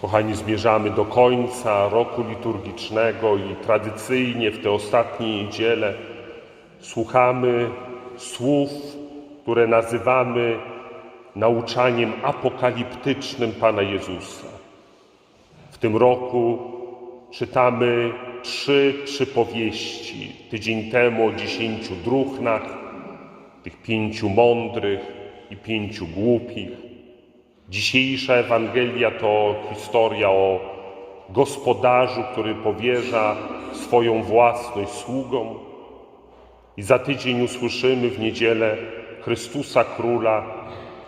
Kochani, zmierzamy do końca roku liturgicznego i tradycyjnie w te ostatnie niedziele słuchamy słów, które nazywamy nauczaniem apokaliptycznym Pana Jezusa. W tym roku czytamy trzy przypowieści. Tydzień temu o dziesięciu druchnach, tych pięciu mądrych i pięciu głupich. Dzisiejsza Ewangelia to historia o gospodarzu, który powierza swoją własność sługom. I za tydzień usłyszymy w niedzielę Chrystusa Króla,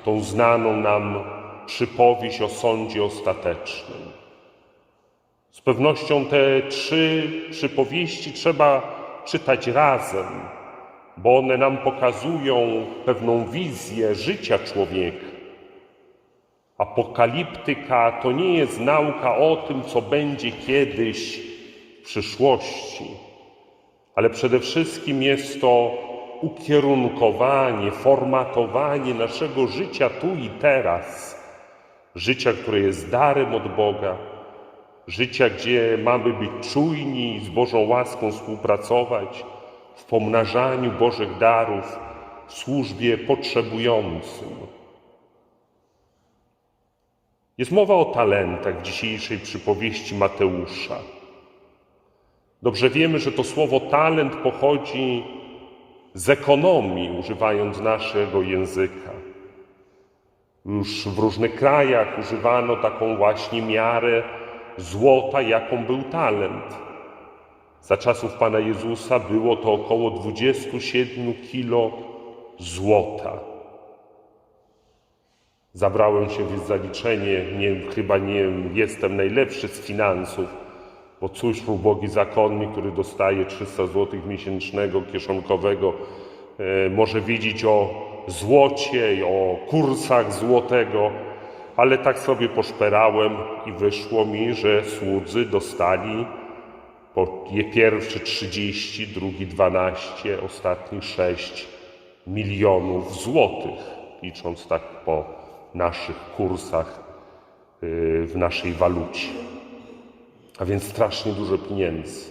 tą znaną nam przypowieść o sądzie ostatecznym. Z pewnością te trzy przypowieści trzeba czytać razem, bo one nam pokazują pewną wizję życia człowieka. Apokaliptyka to nie jest nauka o tym, co będzie kiedyś w przyszłości, ale przede wszystkim jest to ukierunkowanie, formatowanie naszego życia tu i teraz. Życia, które jest darem od Boga, życia, gdzie mamy być czujni i z Bożą łaską współpracować w pomnażaniu Bożych darów, w służbie potrzebującym. Jest mowa o talentach w dzisiejszej przypowieści Mateusza. Dobrze wiemy, że to słowo talent pochodzi z ekonomii, używając naszego języka. Już w różnych krajach używano taką właśnie miarę złota, jaką był talent. Za czasów Pana Jezusa było to około 27 kilo złota. Zabrałem się w zaliczenie, nie, chyba nie jestem najlepszy z finansów, bo cóż ubogi zakonnik, który dostaje 300 zł miesięcznego kieszonkowego, e, może wiedzieć o złocie i o kursach złotego, ale tak sobie poszperałem i wyszło mi, że słudzy dostali po pierwszy 30, drugi 12, ostatni 6 milionów złotych, licząc tak po naszych kursach yy, w naszej walucie. A więc strasznie dużo pieniędzy.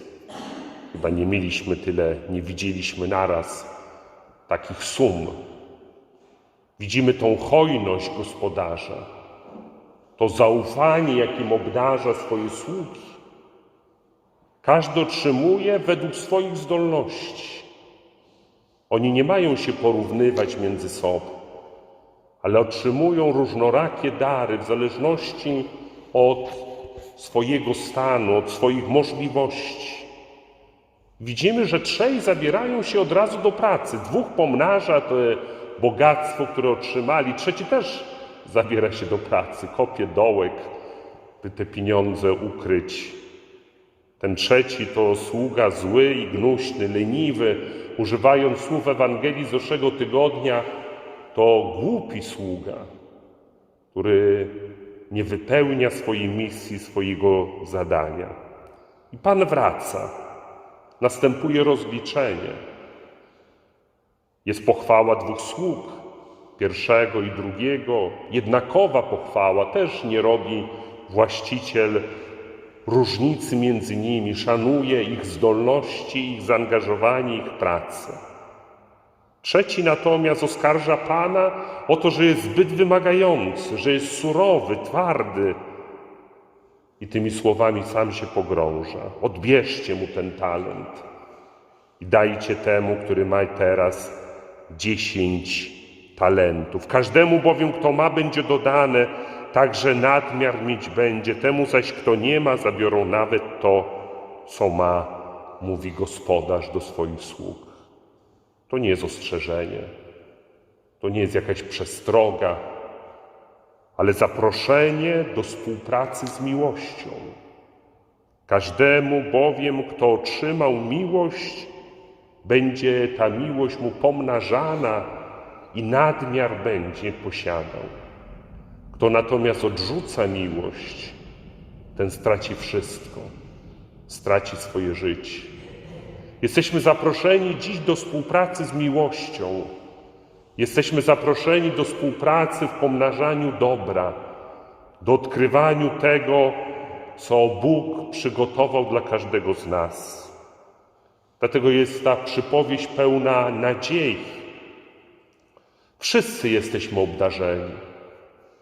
Chyba nie mieliśmy tyle, nie widzieliśmy naraz takich sum. Widzimy tą hojność gospodarza, to zaufanie, jakim obdarza swoje sługi. Każdy otrzymuje według swoich zdolności. Oni nie mają się porównywać między sobą, ale otrzymują różnorakie dary w zależności od swojego stanu, od swoich możliwości. Widzimy, że trzej zabierają się od razu do pracy. Dwóch pomnaża to bogactwo, które otrzymali, trzeci też zabiera się do pracy, kopie dołek, by te pieniądze ukryć. Ten trzeci to sługa zły i gnuśny, leniwy, używając słów Ewangelii z zeszłego tygodnia, to głupi sługa, który nie wypełnia swojej misji, swojego zadania. I Pan wraca. Następuje rozliczenie. Jest pochwała dwóch sług, pierwszego i drugiego. Jednakowa pochwała też nie robi właściciel różnicy między nimi, szanuje ich zdolności, ich zaangażowanie, ich pracę. Trzeci natomiast oskarża Pana o to, że jest zbyt wymagający, że jest surowy, twardy. I tymi słowami sam się pogrąża. Odbierzcie mu ten talent i dajcie temu, który ma teraz dziesięć talentów. Każdemu bowiem, kto ma, będzie dodane, także nadmiar mieć będzie. Temu zaś, kto nie ma, zabiorą nawet to, co ma, mówi gospodarz do swoich sług. To nie jest ostrzeżenie, to nie jest jakaś przestroga, ale zaproszenie do współpracy z miłością. Każdemu bowiem, kto otrzymał miłość, będzie ta miłość mu pomnażana i nadmiar będzie posiadał. Kto natomiast odrzuca miłość, ten straci wszystko, straci swoje życie. Jesteśmy zaproszeni dziś do współpracy z miłością. Jesteśmy zaproszeni do współpracy w pomnażaniu dobra. do odkrywaniu tego, co Bóg przygotował dla każdego z nas. Dlatego jest ta przypowieść pełna nadziei. Wszyscy jesteśmy obdarzeni.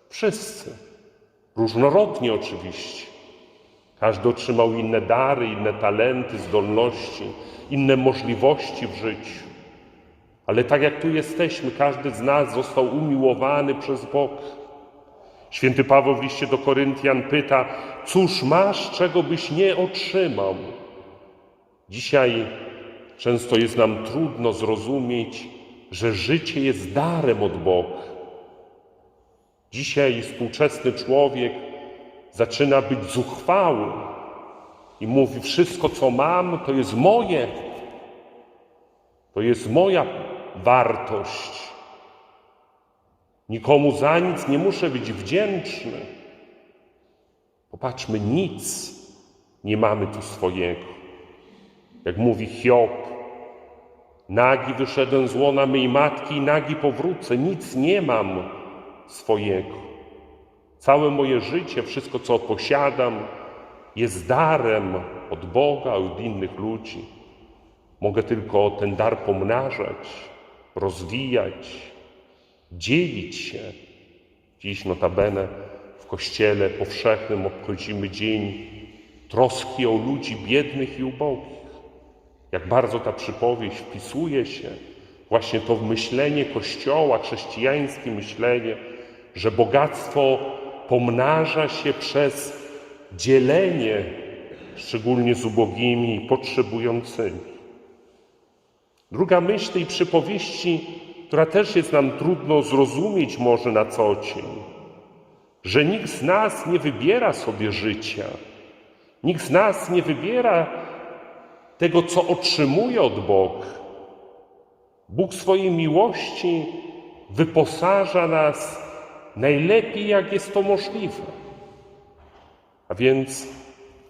Wszyscy. Różnorodnie oczywiście. Każdy otrzymał inne dary, inne talenty, zdolności, inne możliwości w życiu. Ale tak jak tu jesteśmy, każdy z nas został umiłowany przez Boga. Święty Paweł w liście do Koryntian pyta: Cóż masz, czego byś nie otrzymał? Dzisiaj często jest nam trudno zrozumieć, że życie jest darem od Boga. Dzisiaj współczesny człowiek zaczyna być zuchwały i mówi: Wszystko, co mam, to jest moje. To jest moja wartość. Nikomu za nic nie muszę być wdzięczny. Popatrzmy, nic nie mamy tu swojego. Jak mówi Hiob, nagi wyszedłem z łona mej matki i nagi powrócę, nic nie mam swojego. Całe moje życie, wszystko co posiadam, jest darem od Boga, od innych ludzi. Mogę tylko ten dar pomnażać, rozwijać, dzielić się. Dziś notabene w Kościele powszechnym obchodzimy dzień troski o ludzi biednych i ubogich. Jak bardzo ta przypowieść wpisuje się właśnie to w myślenie Kościoła, chrześcijańskie myślenie, że bogactwo pomnaża się przez dzielenie, szczególnie z ubogimi i potrzebującymi. Druga myśl tej przypowieści, która też jest nam trudno zrozumieć może na co dzień, że nikt z nas nie wybiera sobie życia, nikt z nas nie wybiera tego, co otrzymuje od Boga. Bóg swojej miłości wyposaża nas najlepiej, jak jest to możliwe. A więc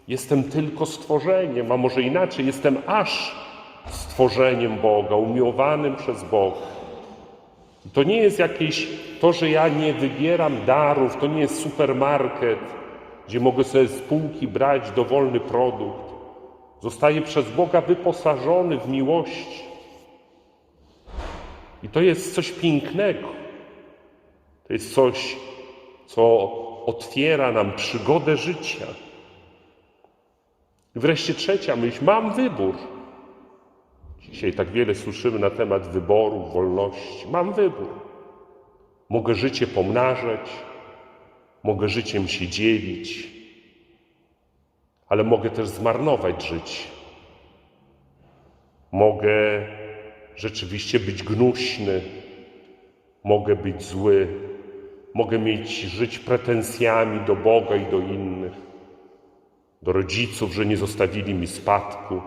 jestem tylko stworzeniem, a może inaczej, jestem aż stworzeniem Boga, umiłowanym przez Boga. I to nie jest jakieś to, że ja nie wybieram darów, to nie jest supermarket, gdzie mogę sobie z półki brać dowolny produkt. Zostaję przez Boga wyposażony w miłość. I to jest coś pięknego. To jest coś, co otwiera nam przygodę życia. I wreszcie trzecia myśl, mam wybór. Dzisiaj tak wiele słyszymy na temat wyboru, wolności. Mam wybór. Mogę życie pomnażać, mogę życiem się dzielić, ale mogę też zmarnować życie. Mogę rzeczywiście być gnuśny, mogę być zły, mogę mieć żyć pretensjami do Boga i do innych, do rodziców, że nie zostawili mi spadku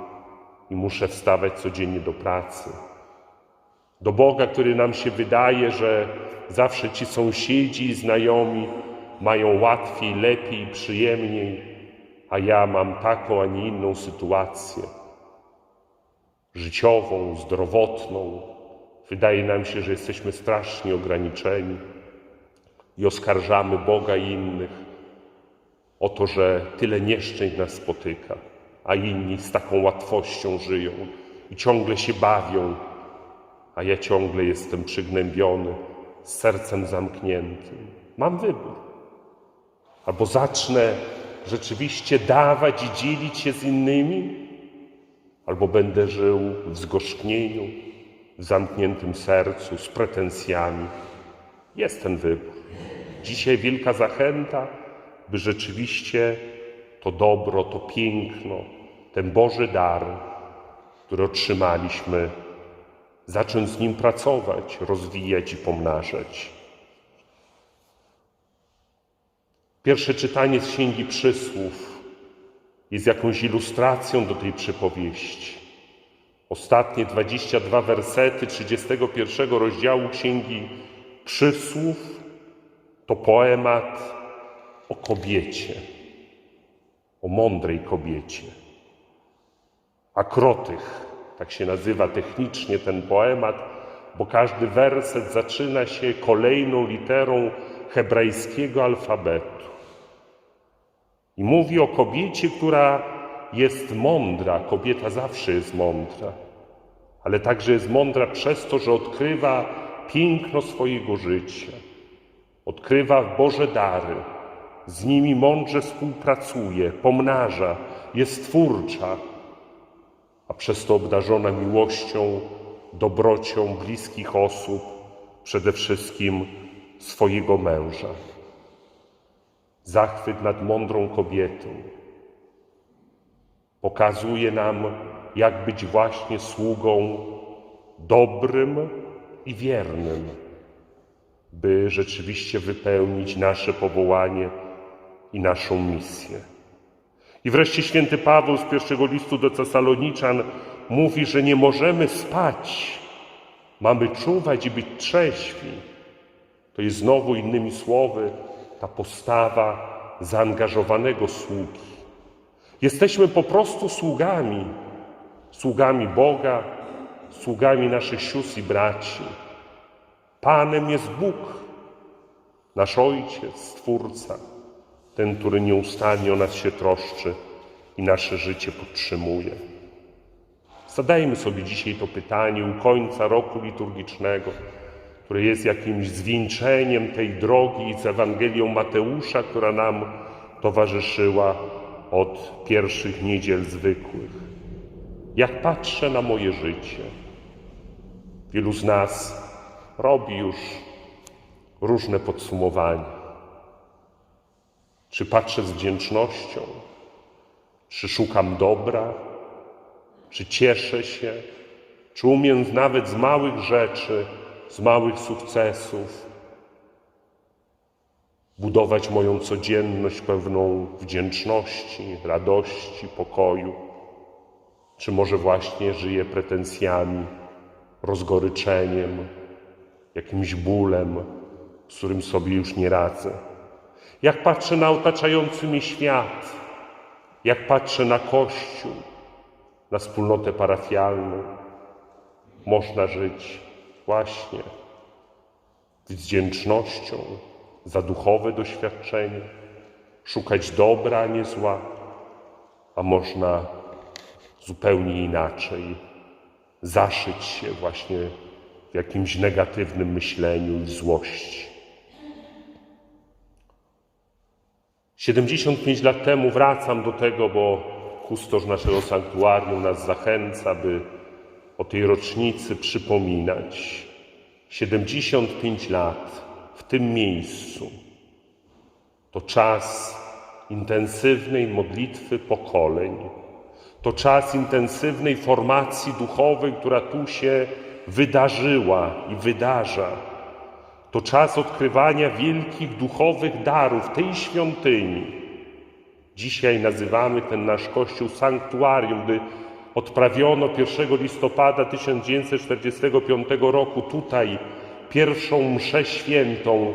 i muszę wstawać codziennie do pracy. Do Boga, który nam się wydaje, że zawsze ci sąsiedzi i znajomi mają łatwiej, lepiej, przyjemniej, a ja mam taką, a nie inną sytuację życiową, zdrowotną. Wydaje nam się, że jesteśmy strasznie ograniczeni i oskarżamy Boga i innych o to, że tyle nieszczęść nas spotyka, a inni z taką łatwością żyją i ciągle się bawią, a ja ciągle jestem przygnębiony, z sercem zamkniętym. Mam wybór. Albo zacznę rzeczywiście dawać i dzielić się z innymi, albo będę żył w zgorzknieniu, w zamkniętym sercu, z pretensjami. Jest ten wybór. Dzisiaj wielka zachęta, by rzeczywiście to dobro, to piękno, ten Boży dar, który otrzymaliśmy, zacząć z nim pracować, rozwijać i pomnażać. Pierwsze czytanie z Księgi Przysłów jest jakąś ilustracją do tej przypowieści. Ostatnie 22 wersety 31 rozdziału Księgi Przysłów to poemat o kobiecie, o mądrej kobiecie. Akrotych, tak się nazywa technicznie ten poemat, bo każdy werset zaczyna się kolejną literą hebrajskiego alfabetu. I mówi o kobiecie, która jest mądra. Kobieta zawsze jest mądra, ale także jest mądra przez to, że odkrywa piękno swojego życia, odkrywa Boże dary, z nimi mądrze współpracuje, pomnaża, jest twórcza, a przez to obdarzona miłością, dobrocią bliskich osób, przede wszystkim swojego męża. Zachwyt nad mądrą kobietą. Pokazuje nam, jak być właśnie sługą dobrym i wiernym, by rzeczywiście wypełnić nasze powołanie i naszą misję. I wreszcie święty Paweł z pierwszego listu do Cesaloniczan mówi, że nie możemy spać, mamy czuwać i być trzeźwi. To jest znowu innymi słowy ta postawa zaangażowanego sługi. Jesteśmy po prostu sługami, sługami Boga, sługami naszych sióstr i braci. Panem jest Bóg, nasz Ojciec, Stwórca, ten, który nieustannie o nas się troszczy i nasze życie podtrzymuje. Zadajmy sobie dzisiaj to pytanie u końca roku liturgicznego, które jest jakimś zwieńczeniem tej drogi z Ewangelią Mateusza, która nam towarzyszyła od pierwszych niedziel zwykłych. Jak patrzę na moje życie, wielu z nas robi już różne podsumowania. Czy patrzę z wdzięcznością? Czy szukam dobra? Czy cieszę się? Czy umiem nawet z małych rzeczy, z małych sukcesów budować moją codzienność pełną wdzięczności, radości, pokoju? Czy może właśnie żyję pretensjami, rozgoryczeniem, jakimś bólem, z którym sobie już nie radzę? Jak patrzę na otaczający mnie świat, jak patrzę na Kościół, na wspólnotę parafialną, można żyć właśnie z wdzięcznością za duchowe doświadczenie, szukać dobra, a nie zła, a można zupełnie inaczej zaszyć się właśnie w jakimś negatywnym myśleniu i złości. 75 lat temu wracam do tego, bo kustosz naszego sanktuarium nas zachęca, by o tej rocznicy przypominać. 75 lat w tym miejscu to czas intensywnej modlitwy pokoleń, to czas intensywnej formacji duchowej, która tu się wydarzyła i wydarza. To czas odkrywania wielkich duchowych darów tej świątyni. Dzisiaj nazywamy ten nasz kościół sanktuarium, gdy odprawiono 1 listopada 1945 roku tutaj pierwszą mszę świętą.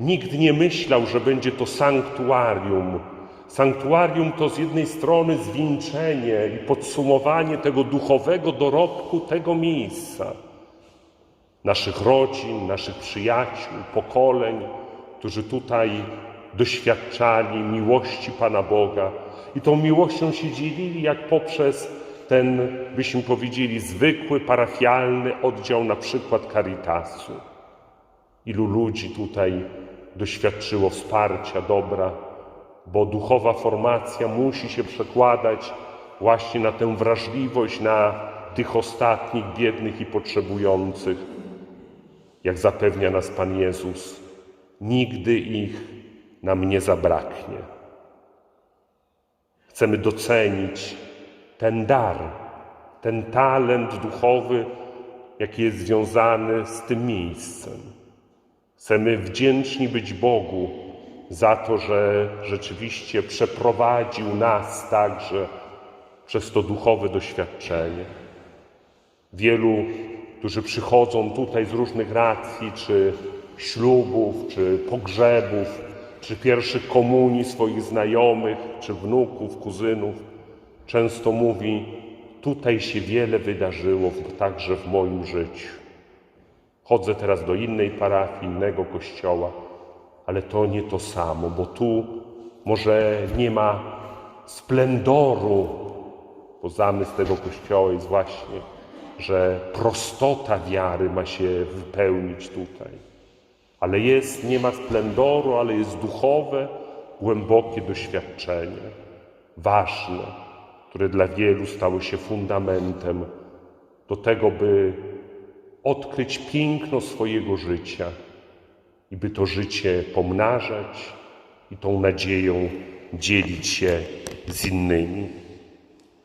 Nikt nie myślał, że będzie to sanktuarium. Sanktuarium to z jednej strony zwieńczenie i podsumowanie tego duchowego dorobku tego miejsca naszych rodzin, naszych przyjaciół, pokoleń, którzy tutaj doświadczali miłości Pana Boga i tą miłością się dzielili, jak poprzez ten, byśmy powiedzieli, zwykły, parafialny oddział na przykład Caritasu. Ilu ludzi tutaj doświadczyło wsparcia, dobra, bo duchowa formacja musi się przekładać właśnie na tę wrażliwość na tych ostatnich, biednych i potrzebujących jak zapewnia nas Pan Jezus, nigdy ich nam nie zabraknie. Chcemy docenić ten dar, ten talent duchowy, jaki jest związany z tym miejscem. Chcemy wdzięczni być Bogu za to, że rzeczywiście przeprowadził nas także przez to duchowe doświadczenie. Wielu którzy przychodzą tutaj z różnych racji, czy ślubów, czy pogrzebów, czy pierwszych komunii swoich znajomych, czy wnuków, kuzynów, często mówi: Tutaj się wiele wydarzyło, także w moim życiu. Chodzę teraz do innej parafii, innego kościoła, ale to nie to samo, bo tu może nie ma splendoru, bo zamysł tego kościoła jest właśnie, że prostota wiary ma się wypełnić tutaj. Ale jest, nie ma splendoru, ale jest duchowe, głębokie doświadczenie, ważne, które dla wielu stało się fundamentem do tego, by odkryć piękno swojego życia i by to życie pomnażać i tą nadzieją dzielić się z innymi.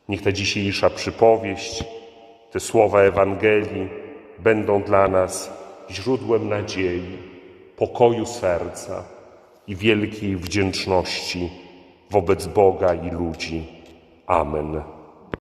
Niech ta dzisiejsza przypowieść, te słowa Ewangelii będą dla nas źródłem nadziei, pokoju serca i wielkiej wdzięczności wobec Boga i ludzi. Amen.